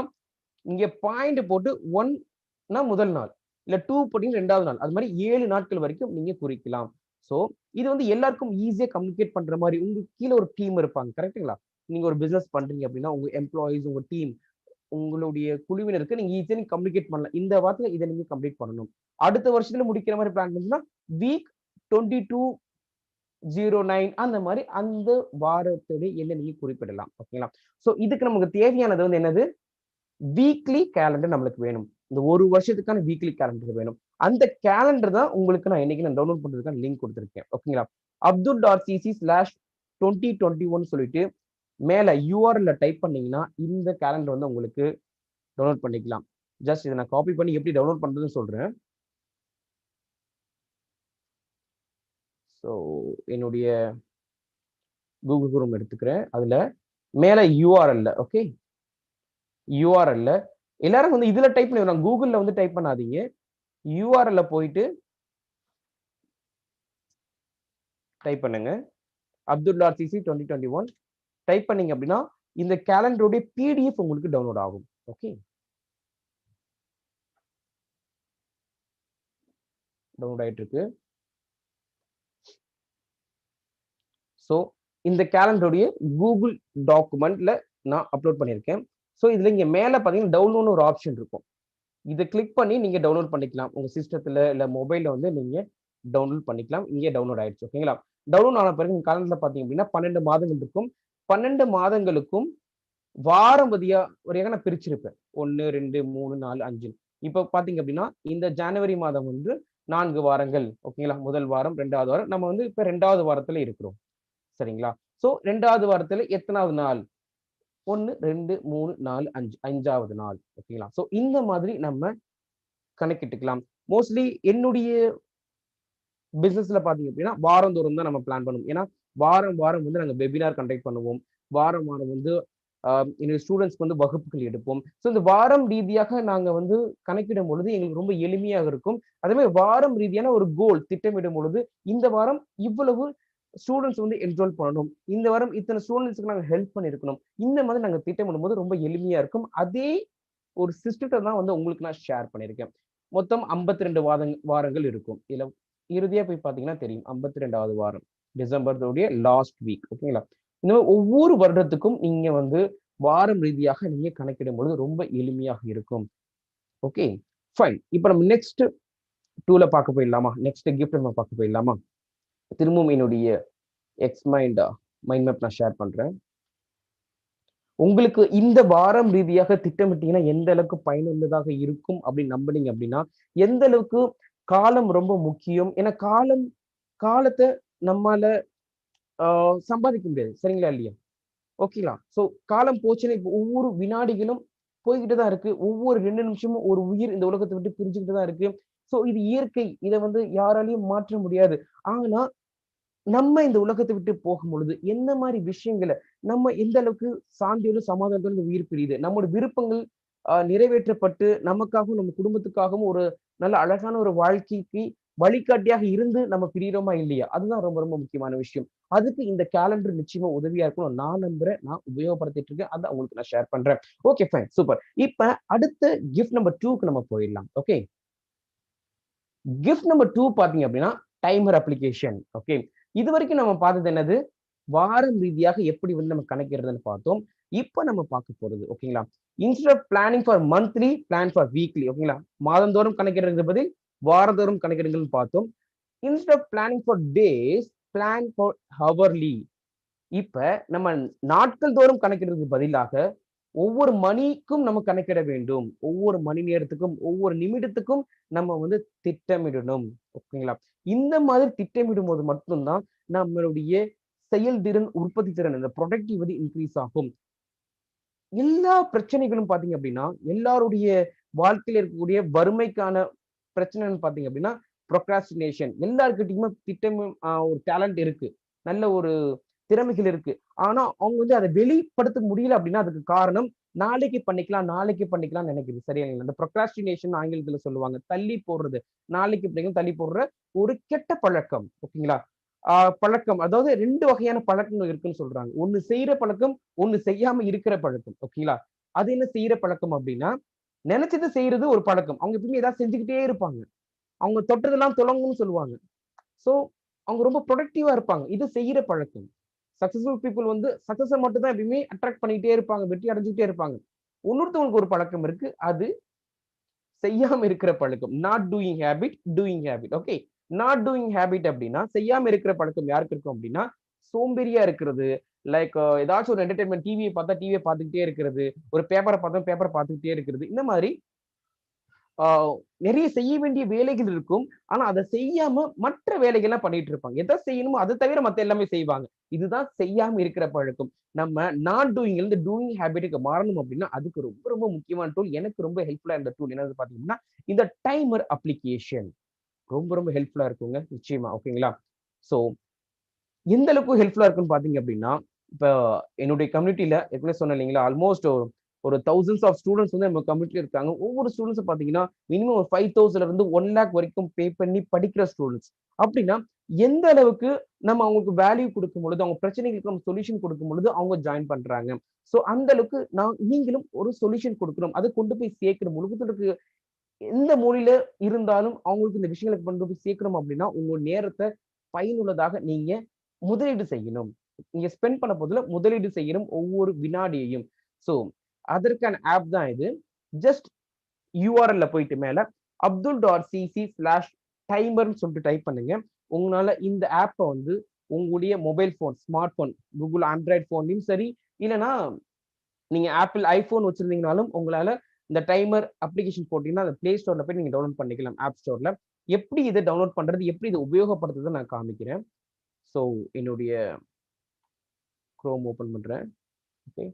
இங்க பாயிண்ட் போட்டு ஒன்னா முதல் நாள் இல்ல டூ போட்டீங்க ரெண்டாவது நாள். அது மாதிரி ஏழு நாட்கள் வரைக்கும் நீங்க குறிக்கலாம். ஸோ இது வந்து எல்லாருக்கும் ஈஸியா கம்யூனிகேட் பண்ற மாதிரி உங்க கீழே ஒரு டீம் இருப்பாங்க. கரெக்டுங்களா நீங்க ஒரு பிசினஸ் பண்றீங்க அப்படின்னா உங்க எம்ப்ளாயிஸ் உங்க டீம் உங்களுடைய குழுவினருக்கு நீங்க ஈஸியா நீங்க கம்யூனிகேட் பண்ணலாம். இந்த வாரத்துல இதை நீங்க கம்ப்ளீட் பண்ணணும். அடுத்த வருஷத்துல முடிக்கிற மாதிரி பிளான் இருந்துச்சுன்னா week twenty two zero nine அந்த மாதிரி அந்த வாரத்துடைய என்ன நீங்க குறிப்பிடலாம். ஓகேங்களா? ஸோ இதுக்கு நமக்கு தேவையானது வந்து என்னது? வீக்லி கேலண்டர் நம்மளுக்கு வேணும். இந்த ஒரு வருஷத்துக்கான வீக்லி கேலண்டர் வேணும். அந்த கேலண்டர் தான் உங்களுக்கு நான் இன்னைக்கு நான் டவுன்லோட் பண்றதுக்கான லிங்க் கொடுத்துருக்கேன். ஓகேங்களா? Abdul dot CC slash twenty twenty one சொல்லிட்டு மேல யூஆர்எல்ல டைப் பண்ணீங்கன்னா இந்த கேலண்டர் வந்து உங்களுக்கு டவுன்லோட் பண்ணிக்கலாம். ஜஸ்ட் இதை நான் காப்பி பண்ணி எப்படி டவுன்லோட் பண்றதுன்னு சொல்றேன். ஸோ என்னுடைய கூகுள் குரூம் எடுத்துக்கிறேன். அதில் மேலே யூஆர்எல்ல ஓகே யூஆர்எல்ல எல்லாரும் வந்து இதில் டைப் பண்ணி கூகுளில் வந்து டைப் பண்ணாதீங்க. யூஆர்எல்ல போயிட்டு டைப் பண்ணுங்க. Abdullah CC twenty twenty one type பண்ணீங்க அப்படின்னா இந்த கேலண்டருடைய பிடிஎஃப் உங்களுக்கு டவுன்லோட் ஆகும். ஓகே டவுன்லோட் ஆகிட்டு இருக்கு ஸோ இந்த கேலண்டருடைய கூகுள் டாக்குமெண்ட்ல நான் அப்லோட் பண்ணியிருக்கேன். ஸோ இதில் இங்கே மேலே பார்த்தீங்கன்னா டவுன்லோட் ஒரு ஆப்ஷன் இருக்கும். இதை கிளிக் பண்ணி நீங்கள் டவுன்லோட் பண்ணிக்கலாம். உங்கள் சிஸ்டத்தில் இல்லை மொபைலில் வந்து நீங்கள் டவுன்லோட் பண்ணிக்கலாம். இங்கே டவுன்லோட் ஆயிடுச்சு ஓகேங்களா டவுன்லோட் ஆன பிறகு காலண்டர்ல பார்த்தீங்க அப்படின்னா பன்னெண்டு மாதங்கள் இருக்கும். பன்னெண்டு மாதங்களுக்கும் வாரம் வதியாக வரையாக நான் பிரிச்சிருப்பேன். ஒன்று ரெண்டு மூணு நாலு அஞ்சு. இப்போ பார்த்தீங்க அப்படின்னா இந்த ஜனவரி மாதம் வந்து நான்கு வாரங்கள் ஓகேங்களா முதல் வாரம் ரெண்டாவது வாரம். நம்ம வந்து இப்போ ரெண்டாவது வாரத்தில் இருக்கிறோம். சரிங்களா? சோ ரெண்டாவது வாரத்துல எத்தனாவது நாள்? ஒன்று ரெண்டு மூணு நாலு அஞ்சு அஞ்சாவது நாள். ஓகேங்களா? ஸோ இந்த மாதிரி நம்ம கணக்கிட்டுக்கலாம். மோஸ்ட்லி என்னுடைய பிசினஸ்ல பாத்தீங்க அப்படின்னா வாரந்தோறும் தான் நம்ம பிளான் பண்ணுவோம். ஏன்னா வாரம் வாரம் வந்து நாங்கள் வெபினார் கண்டக்ட் பண்ணுவோம். வாரம் வாரம் வந்து என்னுடைய ஸ்டூடெண்ட்ஸ்க்கு வந்து வகுப்புகள் எடுப்போம். ஸோ இந்த வாரம் ரீதியாக நாங்கள் வந்து கணக்கிடும் பொழுது எங்களுக்கு ரொம்ப எளிமையாக இருக்கும். அதே மாதிரி வாரம் ரீதியான ஒரு கோல் திட்டமிடும் பொழுது இந்த வாரம் இவ்வளவு ஸ்டூடெண்ட்ஸ் வந்து என்ரோல் பண்ணணும். இந்த வாரம் இத்தனை ஸ்டூடெண்ட்ஸ்க்கு நாங்கள் ஹெல்ப் பண்ணியிருக்கணும் இந்த மாதிரி நாங்கள் திட்டமிடும் போது ரொம்ப எளிமையாக இருக்கும். அதே ஒரு சிஸ்டத்தை தான் வந்து உங்களுக்கு நான் ஷேர் பண்ணியிருக்கேன் மொத்தம் ஐம்பத்தி ரெண்டு வாதங் வாரங்கள் இருக்கும். இதில் இறுதியாக போய் பார்த்தீங்கன்னா தெரியும். ஐம்பத்தி ரெண்டாவது வாரம் டிசம்பருடைய லாஸ்ட் வீக் ஓகேங்களா இந்த மாதிரி ஒவ்வொரு வருடத்துக்கும் நீங்கள் வந்து வாரம் ரீதியாக நீங்கள் கணக்கிடும் பொழுது ரொம்ப எளிமையாக இருக்கும். ஓகே ஃபைன் இப்போ நம்ம நெக்ஸ்ட் டூவில் பார்க்க போயிடலாமா? நெக்ஸ்ட் கிஃப்ட் நம்ம பார்க்க போயிடலாமா? திரும்பவும் என்னுடைய எக்ஸ் மைண்டா மைண்ட் மேப் நான் ஷேர் பண்றேன். உங்களுக்கு இந்த வாரம் ரீதியாக திட்டமிட்டீங்கன்னா எந்த அளவுக்கு பயனுள்ளதாக இருக்கும் அப்படின்னு நம்பினீங்க அப்படின்னா எந்த அளவுக்கு காலம் ரொம்ப முக்கியம்? ஏன்னா காலம் காலத்தை நம்மால ஆஹ் சம்பாதிக்க முடியாது. சரிங்களா இல்லையா? ஓகேங்களா ஸோ காலம் போச்சுன்னா இப்போ ஒவ்வொரு வினாடிகளும் போய்கிட்டு தான் இருக்கு. ஒவ்வொரு ரெண்டு நிமிஷமும் ஒரு உயிர் இந்த உலகத்தை விட்டு பிரிஞ்சுக்கிட்டு தான் இருக்கு. ஸோ இது இயற்கை. இதை வந்து யாராலையும் மாற்ற முடியாது. ஆனா நம்ம இந்த உலகத்தை விட்டு போகும் பொழுது என்ன மாதிரி விஷயங்களை நம்ம எந்த அளவுக்கு சாந்தியோட சமாதானத்தோட உயிர் பிரியுது? நம்மளோட விருப்பங்கள் நிறைவேற்றப்பட்டு நமக்காகவும் நம்ம குடும்பத்துக்காகவும் ஒரு நல்ல அழகான ஒரு வாழ்க்கைக்கு வழிகாட்டியாக இருந்து நம்ம பிரியிறோமா இல்லையா? அதுதான் ரொம்ப ரொம்ப முக்கியமான விஷயம். அதுக்கு இந்த கேலண்டர் நிச்சயமா உதவியா இருக்கணும். நான் நம்புறேன். நான் உபயோகப்படுத்திட்டு இருக்கேன். அதை உங்களுக்கு நான் ஷேர் பண்றேன். ஓகே ஃபைன் சூப்பர் இப்ப அடுத்த கிஃப்ட் நம்பர் டூக்கு நம்ம போயிடலாம். ஓகே கிஃப்ட் நம்பர் டூ பாத்தீங்க அப்படின்னா டைமர் அப்ளிகேஷன் ஓகே இது வரைக்கும் நம்ம பார்த்தது என்னது? வாரம் ரீதியாக எப்படி வந்து நம்ம கணக்கிடுறதுன்னு பார்த்தோம். இப்போ நம்ம பார்க்க போறது ஓகேங்களா? Instead of planning for monthly plan for weekly ஓகேங்களா? மாதந்தோறும் கணக்கிடுறது பதில் வாரந்தோறும் கணக்கிடுங்கன்னு பார்த்தோம். Instead of planning for days plan for hourly இப்ப நம்ம நாட்கள் தோறும் கணக்கிடுறதுக்கு பதிலாக ஒவ்வொரு மணிக்கும் நம்ம கணக்கிட வேண்டும். ஒவ்வொரு மணி நேரத்துக்கும் ஒவ்வொரு நிமிடத்துக்கும் நம்ம வந்து திட்டமிடணும். ஓகேங்களா? இந்த மாதிரி திட்டமிடும் போது மட்டும்தான் நம்மளுடைய செயல்திறன் உற்பத்தி திறன் இந்த ப்ரொடக்டிவிட்டி இன்க்ரீஸ் ஆகும். எல்லா பிரச்சனைகளும் பாத்தீங்க அப்படின்னா எல்லாருடைய வாழ்க்கையில இருக்கக்கூடிய வறுமைக்கான பிரச்சனைன்னு பாத்தீங்க அப்படின்னா ப்ரொக்ராஸ்டினேஷன் எல்லாருக்கிட்டையுமே திட்டம் ஒரு டேலண்ட் இருக்கு. நல்ல ஒரு திறமைகள் இருக்கு. ஆனா அவங்க வந்து அதை வெளிப்படுத்த முடியல அப்படின்னா அதுக்கு காரணம் நாளைக்கு பண்ணிக்கலாம் நாளைக்கு பண்ணிக்கலாம் நினைக்குது. சரியா இந்த ப்ரொக்ராஸ்டினேஷன் ஆங்கிலத்துல சொல்லுவாங்க. தள்ளி போடுறது. நாளைக்கு பண்ணிக்கலாம் தள்ளி போடுற ஒரு கெட்ட பழக்கம். ஓகேங்களா? ஆஹ் பழக்கம். அதாவது ரெண்டு வகையான பழக்கங்கள் இருக்குன்னு சொல்றாங்க. ஒண்ணு செய்யற பழக்கம் ஒண்ணு செய்யாம இருக்கிற பழக்கம். ஓகேங்களா? அது என்ன செய்யற பழக்கம் அப்படின்னா நினைச்சது செய்யறது ஒரு பழக்கம். அவங்க எப்பவுமே ஏதாவது செஞ்சுக்கிட்டே இருப்பாங்க. அவங்க தொட்டதெல்லாம் தொடங்கும்னு சொல்லுவாங்க. ஸோ அவங்க ரொம்ப ப்ரொடக்டிவா இருப்பாங்க. இது செய்யற பழக்கம். சக்சஸ்ஃபுல் பீப்புள் வந்து சக்சஸை மட்டும் தான் எப்பயுமே அட்ராக்ட் பண்ணிக்கிட்டே இருப்பாங்க வெற்றி அடைஞ்சிக்கிட்டே இருப்பாங்க. இன்னொருத்தவங்களுக்கு ஒரு பழக்கம் இருக்கு அது செய்யாம இருக்கிற பழக்கம். Not doing habit doing habit okay not doing habit அப்படின்னா செய்யாம இருக்கிற பழக்கம் யாருக்கு இருக்கும் அப்படின்னா சோம்பேறியா இருக்கிறது. லைக் ஏதாச்சும் ஒரு என்டர்டைன்மெண்ட் டிவியை பார்த்தா டிவியை பார்த்துக்கிட்டே இருக்கிறது. ஒரு பேப்பரை பார்த்தா பேப்பரை பார்த்துக்கிட்டே இருக்கிறது. இந்த மாதிரி நிறைய செய்ய வேண்டிய வேலைகள் இருக்கும். ஆனா அதை செய்யாம மற்ற வேலைகள்லாம் பண்ணிட்டு இருப்பாங்க. எதை செய்யணுமோ அதை தவிர மத்த எல்லாமே செய்வாங்க. இதுதான் செய்யாம இருக்கிற பழக்கம். நம்ம நான் டூயிங் இருந்து டூயிங் ஹேபிட்டுக்கு மாறணும் அப்படின்னா அதுக்கு ரொம்ப ரொம்ப முக்கியமான டூல் எனக்கு ரொம்ப ஹெல்ப்ஃபுல்லா இருந்த டூல் என்னது பாத்தீங்கன்னா இந்த டைமர் அப்ளிகேஷன் ரொம்ப ரொம்ப ஹெல்ப்ஃபுல்லா இருக்குங்க. நிச்சயமா. ஓகேங்களா? ஸோ எந்த அளவுக்கு ஹெல்ப்ஃபுல்லா இருக்குன்னு பாத்தீங்க அப்படின்னா இப்போ என்னுடைய கம்யூனிட்டியில எப்படி சொன்னேன் இல்லைங்களா? ஆல்மோஸ்ட் ஒரு தௌசண்ட்ஸ் ஆஃப் ஸ்டூடெண்ட்ஸ் வந்து நம்ம கம்யூனிட்டியில் இருக்காங்க. ஒவ்வொரு ஸ்டூடெண்ட்ஸும் பார்த்தீங்கன்னா மினிமம் ஒரு ஃபைவ் தௌசண்ட்ல இருந்து ஒன் லேக் வரைக்கும் பே பண்ணி படிக்கிற ஸ்டூடெண்ட்ஸ் அப்படின்னா எந்த அளவுக்கு நம்ம அவங்களுக்கு வேல்யூ கொடுக்கும் பொழுது அவங்க பிரச்சனைகளுக்கு நம்ம சொல்யூஷன் கொடுக்கும் பொழுது அவங்க ஜாயின் பண்றாங்க. ஸோ அந்த அளவுக்கு நான் நீங்களும் ஒரு சொல்யூஷன் கொடுக்கணும். அதை கொண்டு போய் சேர்க்கணும் உலகத்திற்கு எந்த மொழியில இருந்தாலும் அவங்களுக்கு இந்த விஷயங்களுக்கு கொண்டு போய் சேர்க்கணும் அப்படின்னா உங்க நேரத்தை பயனுள்ளதாக நீங்க முதலீடு செய்யணும். நீங்க ஸ்பெண்ட் பண்ண போதுல முதலீடு செய்யணும் ஒவ்வொரு வினாடியையும். ஸோ அதற்கான ஆப் தான் இது. ஜஸ்ட் யூஆர்எல்ல போயிட்டு மேல அப்துல் டாட் சிசி ஸ்லாஷ் டைமர்னு சொல்லிட்டு டைப் பண்ணுங்க. உங்களால இந்த ஆப்பை வந்து உங்களுடைய mobile phone smart phone Google Android ஃபோன்லையும் சரி இல்லைன்னா நீங்க ஆப்பிள் ஐஃபோன் வச்சிருந்தீங்கனாலும் உங்களால இந்த டைமர் அப்ளிகேஷன் போட்டீங்கன்னா அந்த பிளே ஸ்டோர்ல போய் நீங்க டவுன்லோட் பண்ணிக்கலாம் ஆப் ஸ்டோர்ல எப்படி இதை டவுன்லோட் பண்றது எப்படி இதை உபயோகப்படுத்துறதை நான் காமிக்கிறேன். ஸோ என்னுடைய க்ரோம் ஓப்பன் பண்றேன். ஓகே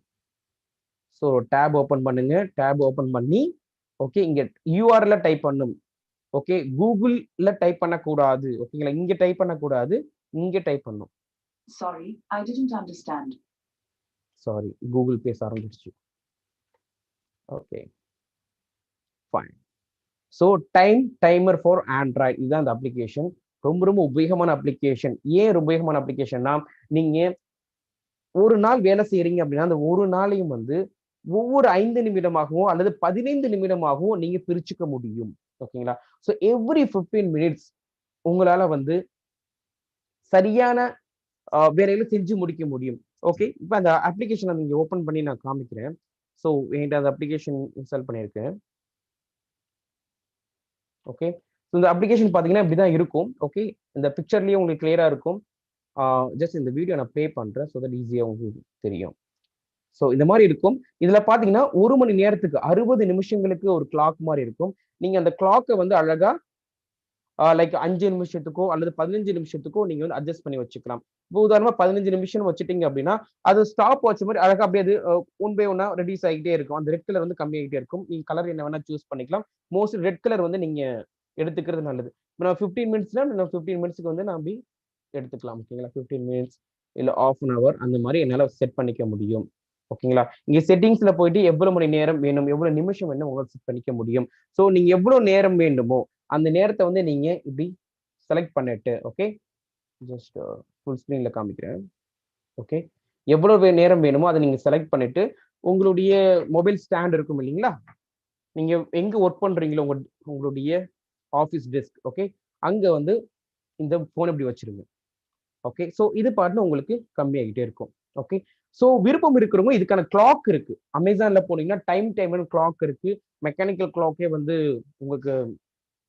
ஸோ டேப் ஓப்பன் பண்ணுங்க. டேப் ஓப்பன் பண்ணி ஓகே இங்க யூஆர்ல டைப் பண்ணும். ஓகே கூகுள்ல டைப் பண்ணக்கூடாது. ஓகேங்களா இங்க டைப் பண்ணக்கூடாது. இங்க டைப் பண்ணும். Sorry, I didn't understand. Sorry Google பேச ஆரம்பிச்சிச்சு. Okay fine so time timer for Android இதுதான் அந்த அப்ளிகேஷன் ரொம்ப ரொம்ப உபயோகமான அப்ளிகேஷன் ஏன் ரொம்ப உபயோகமான அப்ளிகேஷன்னா நீங்க ஒரு நாள் வேலை செய்யறீங்க அப்படின்னா அந்த ஒரு நாளையும் வந்து ஒவ்வொரு ஐந்து நிமிடமாகவும் அல்லது பதினைந்து நிமிடமாகவும் நீங்க பிரிச்சுக்க முடியும். ஓகேங்களா? ஸோ எவ்ரி ஃபிஃப்டீன் மினிட்ஸ் உங்களால வந்து சரியான ஆஹ், வேலைகளை செஞ்சு முடிக்க முடியும். ஓகே? இப்போ அந்த அப்ளிகேஷனை நீங்க ஓப்பன் பண்ணி நான் காமிக்கிறேன். ஸோ என்கிட்ட அந்த அப்ளிகேஷன் இன்ஸ்டால் பண்ணியிருக்கேன் ஓகே? ஸோ இந்த அப்ளிகேஷன் பார்த்தீங்கன்னா இப்படி தான் இருக்கும். ஓகே? இந்த பிக்சர்லேயே உங்களுக்கு கிளியராக இருக்கும். ஜஸ்ட் இந்த வீடியோ நான் ப்ளே பண்ணுறேன் ஸோ தட் ஈஸியாக உங்களுக்கு தெரியும். ஸோ இந்த மாதிரி இருக்கும். இதில் பார்த்தீங்கன்னா ஒரு மணி நேரத்துக்கு அறுபது நிமிஷங்களுக்கு ஒரு கிளாக் மாதிரி இருக்கும். நீங்கள் அந்த கிளாக்கை வந்து அழகா லைக் அஞ்சு நிமிஷத்துக்கோ அல்லது பதினஞ்சு நிமிஷத்துக்கோ நீங்க வந்து அட்ஜஸ்ட் பண்ணி வச்சுக்கலாம். இப்போ உதாரணமா பதினஞ்சு நிமிஷம் வச்சுட்டீங்க அப்படின்னா அது ஸ்டாப் வாட்ச் மாதிரி அழகா அப்படியே அது ஒன் பை ஒன்னா ரெடியூஸ் ஆகிட்டே இருக்கும். அந்த ரெட் கலர் வந்து கம்மியாகிட்டே இருக்கும். நீங்க கலர் என்ன வேணா சூஸ் பண்ணிக்கலாம். மோஸ்ட்லி ரெட் கலர் வந்து நீங்க எடுத்துக்கிறது நல்லது. இப்போ நான் ஃபிஃப்டீன் மினிட்ஸ்னா நான் ஃபிஃப்டீன் மினிட்ஸ்க்கு வந்து நான் அப்படி எடுத்துக்கலாம். ஓகேங்களா? ஃபிஃப்டீன் மினிட்ஸ் இல்லை ஆஃப் அன் ஹவர் அந்த மாதிரி என்னால் செட் பண்ணிக்க முடியும். ஓகேங்களா? இங்க செட்டிங்ஸ்ல போயிட்டு எவ்வளவு மணி நேரம் வேணும் எவ்வளவு நிமிஷம் வேணும் உங்களுக்கு செட் பண்ணிக்க முடியும். ஸோ நீங்க எவ்வளவு நேரம் வேண்டுமோ அந்த நேரத்தை வந்து நீங்க இப்படி செலக்ட் பண்ணிட்டு ஓகே ஜஸ்ட் ஃபுல் ஸ்க்ரீன்ல காமிக்கிறேன். ஓகே எவ்வளவு நேரம் வேணுமோ அதை நீங்க செலக்ட் பண்ணிட்டு உங்களுடைய மொபைல் ஸ்டாண்ட் இருக்கும் இல்லைங்களா? நீங்க எங்க ஒர்க் பண்றீங்களோ உங்க உங்களுடைய ஆஃபீஸ் டெஸ்க் ஓகே அங்க வந்து இந்த போன் இப்படி வச்சிருங்க. ஓகே ஸோ இது பாட்டுன்னு உங்களுக்கு கம்மியாகிட்டே இருக்கும். ஓகே ஸோ விருப்பம் இருக்கிறவங்க இதுக்கான கிளாக் இருக்கு. அமேசான்ல போனீங்கன்னா டைம் டைம் கிளாக் இருக்கு. மெக்கானிக்கல் கிளாக்கே வந்து உங்களுக்கு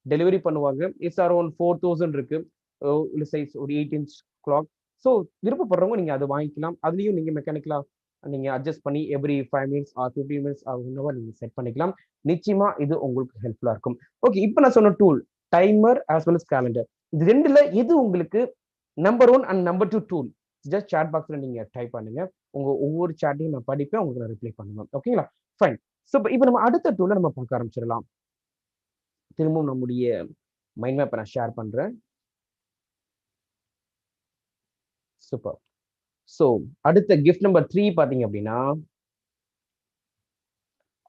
டெலிவரி பண்ணுவாங்க. இட்ஸ் அரௌண்ட் ஃபோர் தௌசண்ட் இருக்கு. இல்லை சைஸ் ஒரு எயிட் இன்ச் கிளாக் ஸோ விருப்பப்படுறவங்க நீங்க அதை வாங்கிக்கலாம். அதுலயும் நீங்க மெக்கானிக்கலா நீங்க அட்ஜஸ்ட் பண்ணி every five minutes or fifty minutes ஆகுனவா நீங்க செட் பண்ணிக்கலாம். நிச்சயமா இது உங்களுக்கு ஹெல்ப்ஃபுல்லா இருக்கும். ஓகே இப்போ நான் சொன்ன tool timer as well as calendar இது ரெண்டுல எது உங்களுக்கு number one and number two tool just chat பாக்ஸ்ல நீங்க டைப் பண்ணுங்க. உங்க ஒவ்வொரு சாட்டையும் நான் படிப்பேன் உங்களுக்கு நான் ரிப்ளை பண்ணுவேன். ஓகேங்களா ஃபைன் ஸோ இப்போ நம்ம அடுத்த டூல நம்ம பார்க்க ஆரம்பிச்சிடலாம். திரும்பவும் நம்முடைய மைண்ட் மேப்பை நான் ஷேர் பண்றேன். சூப்பர் ஸோ அடுத்த கிஃப்ட் நம்பர் த்ரீ பார்த்தீங்க அப்படின்னா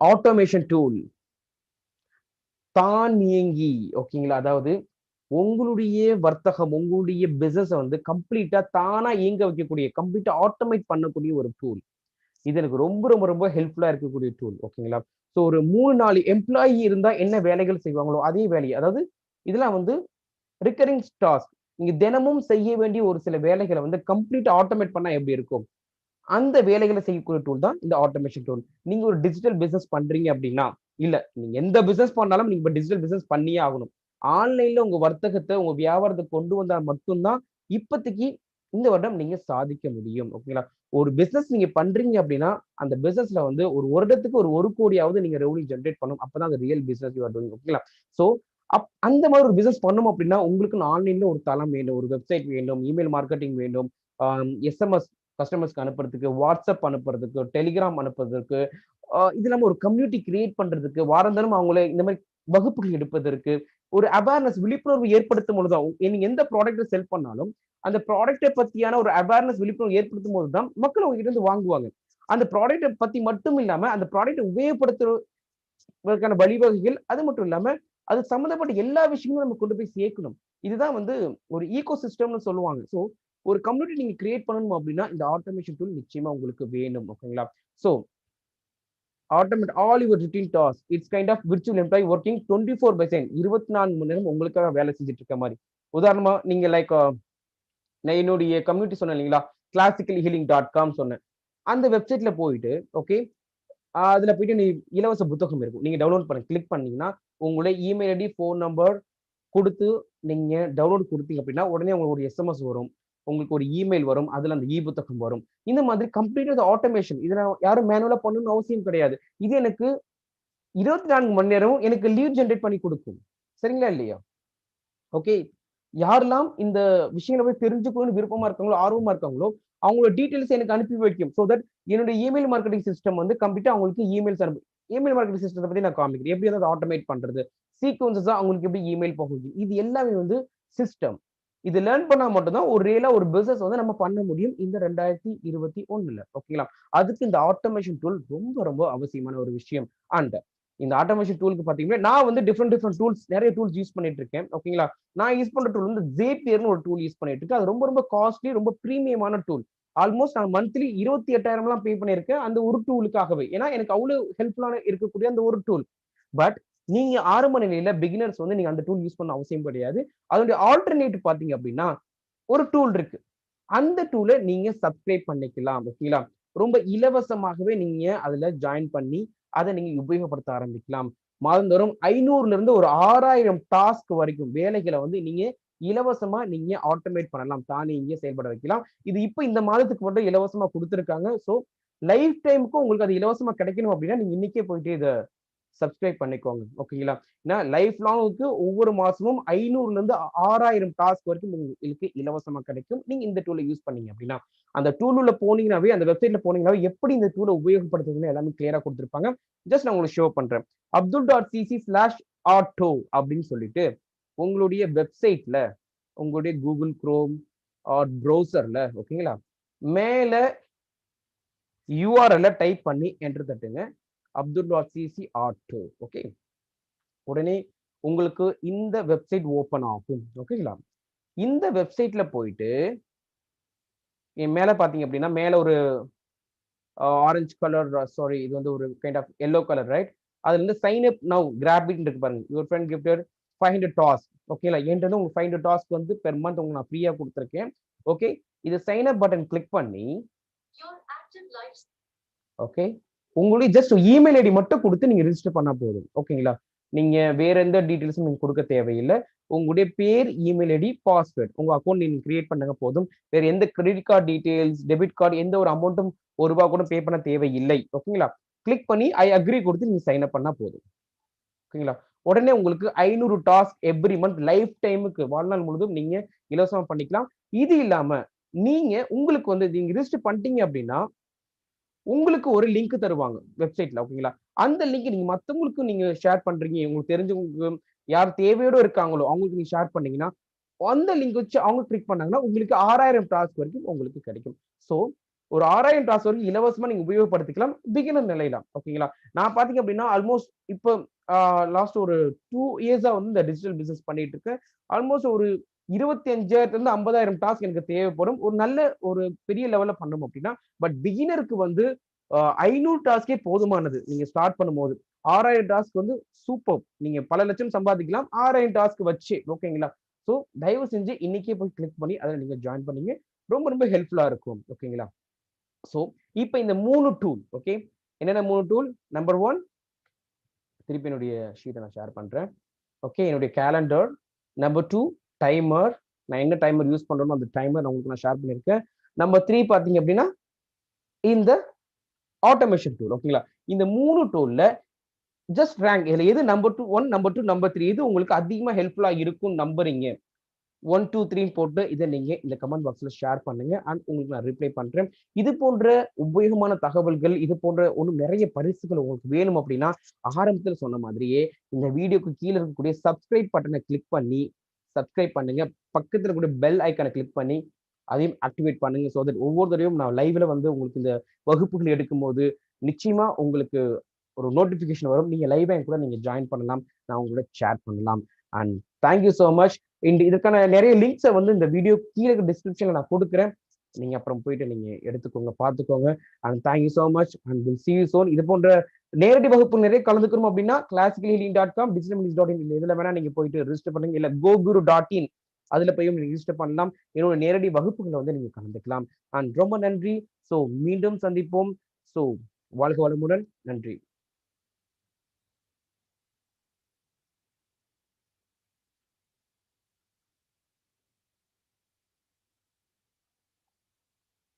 ஆட்டோமேஷன் டூல் தான் இயங்கி ஓகேங்களா அதாவது உங்களுடைய வர்த்தகம் உங்களுடைய பிசினஸ் வந்து கம்ப்ளீட்டா தானா இயங்க வைக்கக்கூடிய கம்ப்ளீட்டா ஆட்டோமேட் பண்ணக்கூடிய ஒரு டூல் இது எனக்கு ரொம்ப ரொம்ப ரொம்ப ஹெல்ப்ஃபுல்லா இருக்கக்கூடிய டூல் ஓகேங்களா ஸோ ஒரு மூணு நாலு எம்ப்ளாயி இருந்தா என்ன வேலைகள் செய்வாங்களோ அதே வேலையை அதாவது இதெல்லாம் வந்து ரிக்கரிங் டாஸ்க் நீங்க தினமும் செய்ய வேண்டிய ஒரு சில வேலைகளை வந்து கம்ப்ளீட் ஆட்டோமேட் பண்ணா எப்படி இருக்கும்? அந்த வேலைகளை செய்யக்கூடிய டூல் தான் இந்த ஆட்டோமேஷன் டூல் நீங்க ஒரு டிஜிட்டல் பிசினஸ் பண்றீங்க அப்படின்னா இல்ல நீங்க எந்த பிசினஸ் பண்ணாலும் நீங்க டிஜிட்டல் பிசினஸ் பண்ணியே ஆகணும். ஆன்லைன்ல உங்க வர்த்தகத்தை உங்க வியாபாரத்தை கொண்டு வந்தால் மட்டும்தான் இப்போதைக்கு இந்த வருடம் நீங்க சாதிக்க முடியும் ஓகேங்களா? ஒரு பிசினஸ் நீங்க பண்றீங்க அப்படின்னா அந்த பிசினஸ்ல வந்து ஒரு வருடத்துக்கு ஒரு ஒரு கோடியாவது நீங்க ரெவன்யூ ஜென்ரேட் பண்ணும் அப்பதான் அது real business you are doing ஓகேங்களா? ஸோ அப் அந்த மாதிரி ஒரு பிசினஸ் பண்ணோம் அப்படின்னா உங்களுக்கு ஆன்லைன்ல ஒரு தளம் வேண்டும் ஒரு வெப்சைட் வேண்டும் இமெயில் மார்க்கெட்டிங் வேண்டும் எஸ்எம்எஸ் கஸ்டமர்ஸ்க்கு அனுப்புறதுக்கு வாட்ஸ்அப் அனுப்புறதுக்கு டெலிகிராம் அனுப்புறதுக்கு இது இல்லாமல் ஒரு கம்யூனிட்டி கிரியேட் பண்றதுக்கு வாரந்தரம் அவங்கள இந்த மாதிரி வகுப்புகள் எடுப்பதற்கு ஒரு அவேர்னஸ் விழிப்புணர்வு ஏற்படுத்தும் பொழுது நீங்க எந்த ப்ராடக்ட்டை செல் பண்ணாலும் அந்த ப்ராடக்ட்டை பத்தியான ஒரு அவேர்னஸ் விழிப்புணர்வு ஏற்படுத்தும் போது தான் மக்கள் உங்ககிட்ட இருந்து வாங்குவாங்க. அந்த ப்ராடக்ட்டை பத்தி மட்டும் இல்லாம அந்த ப்ராடக்ட்டை உபயோகப்படுத்துவதற்கான வழிவகைகள் அது மட்டும் இல்லாம அது சம்மந்தப்பட்ட எல்லா விஷயங்களும் நம்ம கொண்டு போய் சேர்க்கணும். இதுதான் வந்து ஒரு ஈகோ சிஸ்டம்னு சொல்லுவாங்க. ஸோ ஒரு கம்யூனிட்டி நீங்க கிரியேட் பண்ணணும் அப்படின்னா இந்த ஆட்டோமேஷன் டூல் நிச்சயமா உங்களுக்கு வேணும் ஓகேங்களா so automate all your routine tasks it's kind of virtual employee working twenty four by seven இருபத்தி நாலு மணி நேரம் உங்களுக்காக வேலை செஞ்சுட்டு இருக்க மாதிரி. உதாரணமா நீங்க லைக் uh, நான் என்னுடைய கம்யூனிட்டி சொன்னேன் இல்லைங்களா? கிளாசிக்கல் ஹீலிங் டாட் காம் சொன்னேன். அந்த வெப்சைட்ல போயிட்டு ஓகே அதுல போயிட்டு நீ இலவச புத்தகம் இருக்கும். நீங்க டவுன்லோட் பண்ண கிளிக் பண்ணீங்கன்னா உங்களுடைய இமெயில் ஐடி ஃபோன் நம்பர் கொடுத்து நீங்க டவுன்லோட் கொடுத்தீங்க அப்படின்னா உடனே உங்களுக்கு ஒரு எஸ்எம்எஸ் வரும். உங்களுக்கு ஒரு இமெயில் வரும். அதுல அந்த இ புத்தகம் வரும். இந்த மாதிரி கம்ப்ளீட் ஆட்டோமேஷன் இதை நான் யாரும் மேனுவலா பண்ணணும்னு அவசியம் கிடையாது. இது எனக்கு இருபத்தி நான்கு மணி நேரமும் எனக்கு லீவ் ஜென்ரேட் பண்ணி கொடுக்கும். சரிங்களா இல்லையா? ஓகே யாரெல்லாம் இந்த விஷயங்களை போய் தெரிஞ்சுக்கணும்னு விருப்பமா இருக்காங்களோ ஆர்வமா இருக்காங்களோ அவங்களோட டீட்டெயில்ஸ் எனக்கு அனுப்பி வைக்கும். ஸோ தட் என்னுடைய இமெயில் மார்க்கெட்டிங் சிஸ்டம் வந்து கம்ப்ளீட்டா அவங்களுக்கு இமெயில்ஸ் அனுப்பி இமெயில் மார்க்கெட்டிங் சிஸ்டத்தை பத்தி நான் காமிக்கிறேன். எப்படி வந்து ஆட்டோமேட் பண்றது? சீக்வன்சஸா அவங்களுக்கு எப்படி இமெயில் போகுது? இது எல்லாமே வந்து சிஸ்டம் இது லேர்ன் பண்ணா மட்டும்தான் ஒரு ரியலா ஒரு பிசினஸ் வந்து நம்ம பண்ண முடியும் இந்த ரெண்டாயிரத்தி இருபத்தி ஒண்ணுல ஓகேங்களா அதுக்கு இந்த ஆட்டோமேஷன் டூல் ரொம்ப ரொம்ப அவசியமான ஒரு விஷயம். அண்ட் இந்த ஆட்டோமேஷன் டூலுக்கு பாத்தீங்கன்னா நான் வந்து டிஃப்ரெண்ட் டிஃப்ரெண்ட் டூல்ஸ் நிறைய டூல்ஸ் யூஸ் பண்ணிட்டு இருக்கேன் ஓகேங்களா நான் யூஸ் பண்ற டூல் வந்து ஜேபியர்னு ஒரு டூல் யூஸ் பண்ணிட்டு இருக்கேன். அது ரொம்ப ரொம்ப காஸ்ட்லி ரொம்ப ப்ரீமியமான டூல் ஆல்மோஸ்ட் நான் மந்த்லி இருபத்தி எட்டாயிரம்லாம் பே பண்ணியிருக்கேன் அந்த ஒரு டூலுக்காகவே ஏன்னா எனக்கு அவ்வளவு ஹெல்ப்ஃபுல்லான இருக்கக்கூடிய அந்த ஒரு டூல் பட் நீங்க ஆரம்ப நிலையில பிகினர்ஸ் வந்து நீங்க அந்த டூல் யூஸ் பண்ண அவசியம் கிடையாது. அதனுடைய ஆல்டர்னேட்டிவ் பாத்தீங்க அப்படின்னா ஒரு டூல் இருக்கு. அந்த டூலை நீங்க சப்ஸ்கிரைப் பண்ணிக்கலாம் ஓகேங்களா ரொம்ப இலவசமாகவே நீங்க அதுல ஜாயின் பண்ணி அதை நீங்க உபயோகப்படுத்த ஆரம்பிக்கலாம். மாதந்தோறும் ஐநூறுல இருந்து ஒரு ஆறாயிரம் டாஸ்க் வரைக்கும் வேலைகளை வந்து நீங்க இலவசமா நீங்க ஆட்டோமேட் பண்ணலாம். தானே இங்கே செயல்பட வைக்கலாம். இது இப்போ இந்த மாதத்துக்கு மட்டும் இலவசமா கொடுத்துருக்காங்க. ஸோ லைஃப் டைமுக்கும் உங்களுக்கு அது இலவசமா கிடைக்கணும் அப்படின்னா நீங்க இன்னைக்கே போயிட்டு இதை சப்ஸ்கிரைப் பண்ணிக்கோங்க ஓகேங்களா ஏன்னா லைஃப் லாங்குக்கு ஒவ்வொரு மாசமும் ஐநூறுல இருந்து ஆறாயிரம் டாஸ்க் வரைக்கும் உங்களுக்கு இலவசமா கிடைக்கும். நீங்க இந்த டூலை யூஸ் பண்ணீங்க அப்படின்னா அந்த டூலில் போனீங்கன்னாவே அந்த வெப்சைட்ல போனீங்கன்னாவே எப்படி இந்த டூலை உபயோகப்படுத்துறதுன்னு எல்லாமே கிளியரா கொடுத்துருப்பாங்க. ஜஸ்ட் நான் உங்களுக்கு ஷோ பண்றேன். Abdul dot CC slash auto அப்படின்னு சொல்லிட்டு உங்களுடைய வெப்சைட்ல உங்களுடைய கூகுள் குரோம் ஆர் ப்ரௌசர்ல ஓகேங்களா மேல யூஆர்எல்ல டைப் பண்ணி என்டர் தட்டுங்க. அப்துல் சிசி ஆட்டோ ஓகே உடனே உங்களுக்கு இந்த வெப்சைட் ஓப்பன் ஆகும் ஓகேங்களா இந்த வெப்சைட்ல போயிட்டு மேல பாத்தீங்க அப்படின்னா மேல ஒரு ஆரஞ்சு கலர் சாரி இது வந்து ஒரு kind of yellow colour right அதுல இருந்து சைன் அப் நவ் கிராபிட் இருக்கு பாருங்க. Your friend gifted five hundred task ஓகேங்களா என்கிட்ட உங்களுக்கு ஃபைவ் ஹண்ட்ரட் டாஸ்க் வந்து பெர் மந்த் உங்களுக்கு நான் ஃப்ரீயா கொடுத்துருக்கேன் ஓகே இது சைன் அப் பட்டன் கிளிக் பண்ணி ஓகே உங்களுடைய ஜஸ்ட் இமெயில் ஐடி மட்டும் கொடுத்து நீங்க ரிஜிஸ்டர் பண்ணா போதும். ஓகேங்களா நீங்க வேற எந்த டீட்டெயில்ஸும் நீங்க கொடுக்க தேவையில்லை. உங்களுடைய பேர் இமெயில் ஐடி பாஸ்வேர்ட் உங்க அக்கௌண்ட் நீங்க கிரியேட் பண்ணுங்க போதும். வேற எந்த credit card details debit card எந்த ஒரு அமௌண்ட்டும் ஒரு ரூபா கூட பே பண்ண தேவையில்லை. ஓகேங்களா கிளிக் பண்ணி ஐ அக்ரி கொடுத்து நீங்க சைன் அப் பண்ணா போதும். ஓகேங்களா உடனே உங்களுக்கு ஐநூறு டாஸ்க் எவ்ரி மந்த் லைஃப் டைமுக்கு வாழ்நாள் முழுதும் நீங்க இலவசமா பண்ணிக்கலாம். இது இல்லாம நீங்க உங்களுக்கு வந்து நீங்க ரிஜிஸ்டர் பண்ணிட்டீங்க அப்படின்னா உங்களுக்கு ஒரு லிங்க் தருவாங்க வெப்சைட்ல ஓகேங்களா அந்த லிங்க் நீங்க மத்தவங்களுக்கும் நீங்க ஷேர் பண்றீங்க உங்களுக்கு தெரிஞ்சவங்களுக்கு யார் தேவையோட இருக்காங்களோ அவங்களுக்கு நீங்க ஷேர் பண்ணீங்கன்னா அந்த லிங்க் வச்சு அவங்க கிளிக் பண்ணாங்கன்னா உங்களுக்கு ஆறாயிரம் டாஸ்க் வரைக்கும் உங்களுக்கு கிடைக்கும். ஸோ ஒரு ஆறாயிரம் டாஸ் வரைக்கும் இலவசமா நீங்க உபயோகப்படுத்திக்கலாம் பிகினர் நிலையில ஓகேங்களா நான் பாத்தீங்க அப்படின்னா ஆல்மோஸ்ட் இப்போ லாஸ்ட் ஒரு டூ இயர்ஸா வந்து இந்த டிஜிட்டல் பிசினஸ் பண்ணிட்டு இருக்கேன். ஆல்மோஸ்ட் ஒரு இருபத்தி அஞ்சாயிரத்துல இருந்து ஐம்பதாயிரம் டாஸ்க் எனக்கு தேவைப்படும். ஒரு நல்ல ஒரு பெரிய லெவல்ல பண்ணணும் அப்படின்னா பட் பிகினருக்கு வந்து ஐநூறு டாஸ்கே போதுமானது. நீங்க ஸ்டார்ட் பண்ணும்போது. ஆறாயிரம் டாஸ்க் வந்து சூப்பர் நீங்க பல லட்சம் சம்பாதிக்கலாம். ஆறாயிரம் டாஸ்க் வச்சு ஓகேங்களா ஸோ தயவு செஞ்சு இன்னைக்கே போய் கிளிக் பண்ணி அதில் நீங்க ஜாயின் பண்ணீங்க. ரொம்ப ரொம்ப ஹெல்ப்ஃபுல்லா இருக்கும் ஓகேங்களா ஸோ இப்போ இந்த மூணு டூல் ஓகே என்னென்ன மூணு டூல் நம்பர் ஒன் திருப்பி என்னுடைய ஷீட்டை நான் ஷேர் பண்றேன். ஓகே என்னுடைய கேலண்டர் நம்பர் டூ டைமர் நான் என்ன டைமர் யூஸ் பண்றேனோ அந்த டைமர் நான் உங்களுக்கு நான் ஷேர் பண்ணியிருக்கேன். நம்பர் த்ரீ பார்த்தீங்க அப்படின்னா இந்த ஆட்டோமேஷன் டூல் ஓகேங்களா இந்த மூணு டூல்ல ஜஸ்ட் ரேங்க் இதுல எது number two one number two number three இது உங்களுக்கு அதிகமா ஹெல்ப்ஃபுல்லா இருக்கும் நம்புறீங்க. ஒன் டூ த்ரீன்னு போட்டு இதை நீங்க இந்த கமெண்ட் பாக்ஸ்ல ஷேர் பண்ணுங்க. அண்ட் உங்களுக்கு நான் ரிப்ளை பண்றேன். இது போன்ற உபயோகமான தகவல்கள் இது போன்ற ஒன்றும் நிறைய பரிசுகள் உங்களுக்கு வேணும் அப்படின்னா ஆரம்பத்தில் சொன்ன மாதிரியே இந்த வீடியோக்கு கீழே இருக்கக்கூடிய சப்ஸ்கிரைப் பட்டனை கிளிக் பண்ணி சப்ஸ்கிரைப் பண்ணுங்க. பக்கத்துல கூட பெல் ஐக்கானை கிளிக் பண்ணி அதையும் ஆக்டிவேட் பண்ணுங்க. ஸோ தட் ஒவ்வொரு தடவையும் நான் லைவ்ல வந்து உங்களுக்கு இந்த வகுப்புகள் எடுக்கும்போது நிச்சயமா உங்களுக்கு ஒரு நோட்டிபிகேஷன் வரும். நீங்க லைவ் கூட நீங்க ஜாயின் பண்ணலாம். நான் உங்களோட சேட் பண்ணலாம். அண்ட் தேங்க்யூ ஸோ மச் இந்த இதுக்கான நிறைய லிங்க்ஸை வந்து இந்த வீடியோ கீழே டிஸ்கிரிப்ஷன்ல நான் கொடுக்குறேன். நீங்க அப்புறம் போயிட்டு நீங்க எடுத்துக்கோங்க பார்த்துக்கோங்க. And thank you so much and will see you soon இது போன்ற நேரடி வகுப்பு நிறைய கலந்துக்கணும் அப்படின்னா classical healing dot com digital dot in இதில் வேணா நீங்க போயிட்டு ரிஜிஸ்டர் பண்ணுங்க. இல்ல கோகுரு டாட் இன் அதுல போய் நீங்க ரிஜிஸ்டர் பண்ணலாம். என்னோட நேரடி வகுப்புகளை வந்து நீங்க கலந்துக்கலாம். அண்ட் ரொம்ப நன்றி. ஸோ மீண்டும் சந்திப்போம். ஸோ வாழ்க வளமுடன். நன்றி.